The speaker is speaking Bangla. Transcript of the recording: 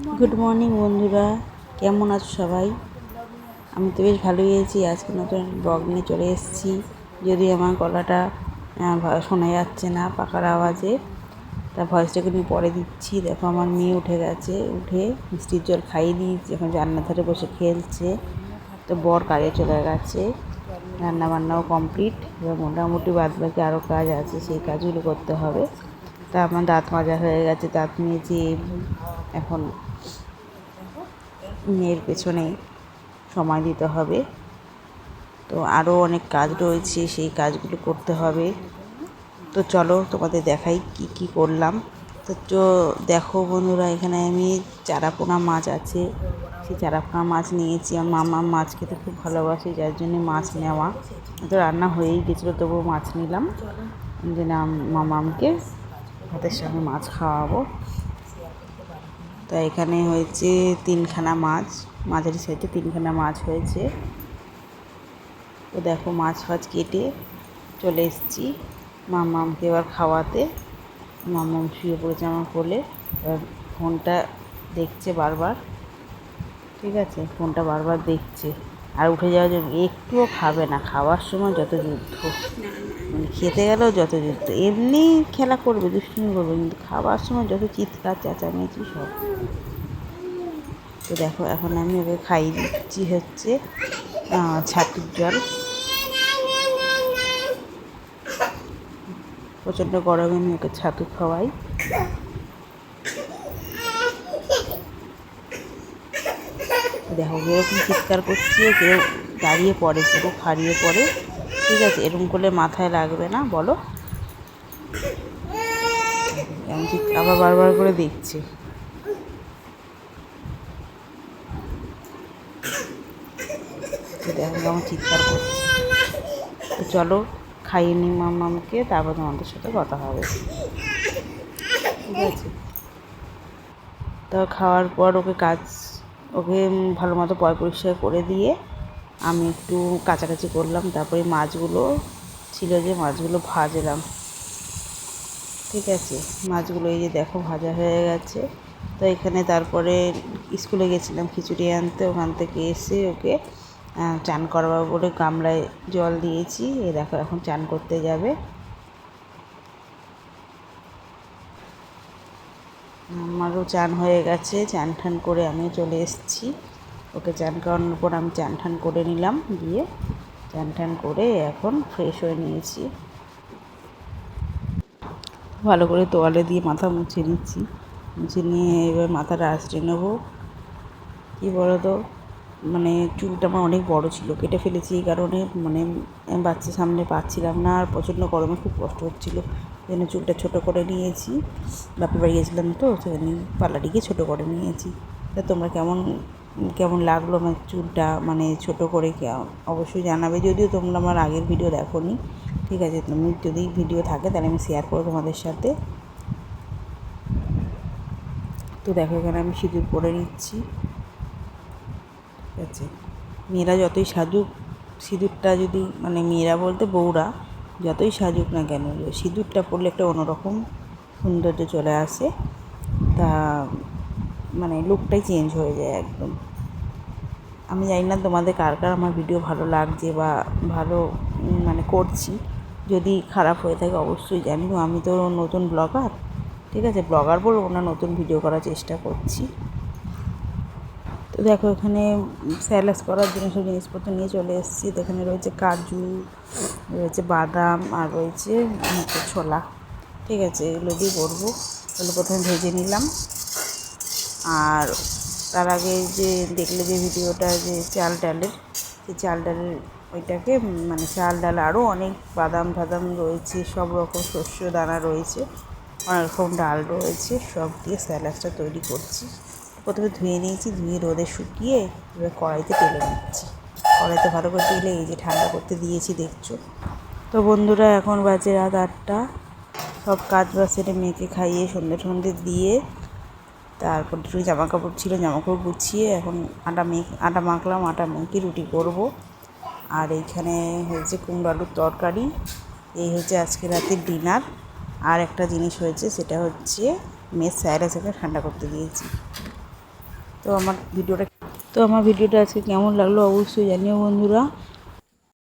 গুড মর্নিং বন্ধুরা। কেমন আছো সবাই? আমি তো বেশ ভালোই আছি। আজকে নতুন ব্লগ নিয়ে চলে এসেছি। যদি আমার গলাটা শোনা যাচ্ছে না পাকার আওয়াজে, তা ভয়েসটাকে আমি পরে দিচ্ছি। দেখো আমার মেয়ে উঠে গেছে। উঠে মিষ্টির জল খাইয়ে দিয়েছি। এখন রান্নার ধারে বসে খেলছে। তো বর কাজে চলে গেছে। রান্না বান্নাও কমপ্লিট এবার মোটামুটি বাদ বাকি আরও কাজ আছে। সেই কাজগুলো করতে হবে। তা আমার দাঁত মাজা হয়ে গেছে, দাঁত মেজে এখন মেয়ের পেছনে সময় দিতে হবে। তো আরও অনেক কাজ রয়েছে, সেই কাজগুলো করতে হবে। তো চলো তোমাদের দেখাই কি কি করলাম। তো চো, দেখো বন্ধুরা, এখানে আমি চারাপোনা মাছ আছে। সেই চারাপোনা মাছ নিয়েছি, আর মামা মাছ খেতে খুব ভালোবাসে, যার জন্য মাছ নেওয়া। তো রান্না হয়েই গেছিল, তবুও মাছ নিলাম। যে না মামামকে। ভাতের সঙ্গে মাছ খাওয়াবো। তা এখানে হয়েছে তিনখানা মাছ, মাঝারি সাইডে তিনখানা মাছ হয়েছে। তো দেখো মাছ ফাছ কেটে চলে এসেছি মামামকে এবার খাওয়াতে। মামাম শুয়ে পড়েছে আমার কোলে। এবার ফোনটা দেখছে বারবার। ঠিক আছে, ফোনটা বারবার দেখছে। আর উঠে যাওয়ার জন্য একটুও খাবে না। খাওয়ার সময় যত যুদ্ধ মানে খেতে গেলেও যত যুদ্ধ। এমনি খেলা করবে, দুষ্টুমি করবে, কিন্তু খাওয়ার সময় যত চিৎকার, চেঁচামেচি সব। তো দেখো, এখন আমি ওকে খাইয়ে দিচ্ছি হচ্ছে ছাতুর জল। প্রচণ্ড গরমে আমি ওকে ছাতু খাওয়াই। দেখো এরকম চিৎকার করছে, কেউ দাঁড়িয়ে পড়ে পুরো হারিয়ে পড়ে, ঠিক আছে? এরকম করলে মাথায় লাগবে না, বলো? এমন চিৎ- আবার বারবার করে দেখছে। দেখো, কেমন চিৎকার করছে। তো চলো, খাইয়ে নি মামাকে, তারপর তোমাদের সাথে কথা হবে। ঠিক আছে? তো খাওয়ার পর ওকে কাজ ওকে ভালো মতো পয় পরিষ্কার করে দিয়ে আমি একটু কাছাকাছি করলাম, তারপরে মাছগুলো ছিল যে মাছগুলো ভাজলাম। ঠিক আছে, মাছগুলো এই যে দেখো ভাজা হয়ে গেছে। তো এখানে তারপরে স্কুলে গেছিলাম খিচুড়ি আনতে, ওখান থেকে এসে ওকে চান করাবো বলে গামলায় জল দিয়েছি। এ দেখো এখন চান করতে যাবে। আমারও চান হয়ে গেছে, চান ঠান করে আমি চলে এসেছি। ওকে চান করানোর পর আমি চান ঠান করে নিলাম, দিয়ে চান ঠান করে এখন ফ্রেশ হয়ে নিয়েছি। ভালো করে তোয়ালে দিয়ে মাথা মুছে নিচ্ছি। মুছে নিয়ে এবার মাথাটা আঁচড়ে নেব। কী বলো তো মানে চুলটা আমার অনেক বড় ছিল, কেটে ফেলেছি এই কারণে। মানে বাচ্চা সামনে পাচ্ছিলাম না, আর প্রচণ্ড গরমে খুব কষ্ট হচ্ছিল। জন্য চুলটা ছোটো করে নিয়েছি। বাপের বাড়ি গেছিলাম তো সেখানে পার্লারে গিয়ে ছোটো করে নিয়েছি। তা তোমরা কেমন কেমন লাগল আমার চুলটা? মানে ছোটো করে অবশ্যই জানাবে। যদিও তোমরা আমার আগের ভিডিও দেখো নি ঠিক আছে? তুমি যদি ভিডিও থাকে, তাহলে আমি শেয়ার করব তোমাদের সাথে। তো দেখো, এখানে আমি সিঁদুর পরে নিচ্ছি। ঠিক আছে? মেয়েরা যতই সাজুক সিঁদুরটা যদি মানে মেয়েরা বলতে বউরা যতই সাজুক না কেন সিঁদুরটা পরলে একটা অন্যরকম সৌন্দর্য চলে আসে। তা মানে লুকটাই চেঞ্জ হয়ে যায় একদম। আমি জানি না তোমাদের কার কার আমার ভিডিও ভালো লাগছে বা ভালো মানে করছি। যদি খারাপ হয়ে থাকে অবশ্যই জানিও। আমি তো নতুন ব্লগার ঠিক আছে? ব্লগার বলব না, নতুন ভিডিও করার চেষ্টা করছি। তো দেখো এখানে স্যালাস করার জন্য সব জিনিসপত্র নিয়ে চলে এসেছি। তো এখানে রয়েছে কাজু, রয়েছে বাদাম আর রয়েছে ছোলা। ঠিক আছে, এগুলো দিয়ে করব। এগুলো প্রথমে ভেজে নিলাম। আর তার আগে যে দেখলে যে ভিডিওটা, যে চাল ডালের, সেই চাল ডালের ওইটাকে মানে চাল ডাল আরও অনেক বাদাম টাদাম রয়েছে, সব রকম শস্য দানা রয়েছে, অনেক রকম ডাল রয়েছে, সব দিয়ে স্যালাডটা তৈরি করছি। প্রথমে ধুয়ে নিয়েছি, ধুয়ে রোদে শুকিয়ে এবার কড়াইতে তেলে নিচ্ছি। কড়াইতে ভালো করে তেলে এই যে ঠান্ডা করতে দিয়েছি, দেখছ? তো বন্ধুরা, এখন বাজে রাত আটটা। সব কাজ বাজ সেরে মেয়েকে খাইয়ে সন্ধে সন্ধে দিয়ে তারপর একটু জামা কাপড় ছিল জামা কাপড় গুছিয়ে এখন আটা মেখ, আটা মাখলাম, আটা মেখে রুটি করব। আর এইখানে হয়েছে কুমড়ো আলুর তরকারি। এই হচ্ছে আজকে রাতের ডিনার। আর একটা জিনিস হয়েছে, সেটা হচ্ছে মেয়ের স্যার এসে ঠান্ডা করতে দিয়েছি। তো আমার ভিডিওটা তো আমার ভিডিওটা আজকে কেমন লাগল অবশ্যই জানিও বন্ধুরা।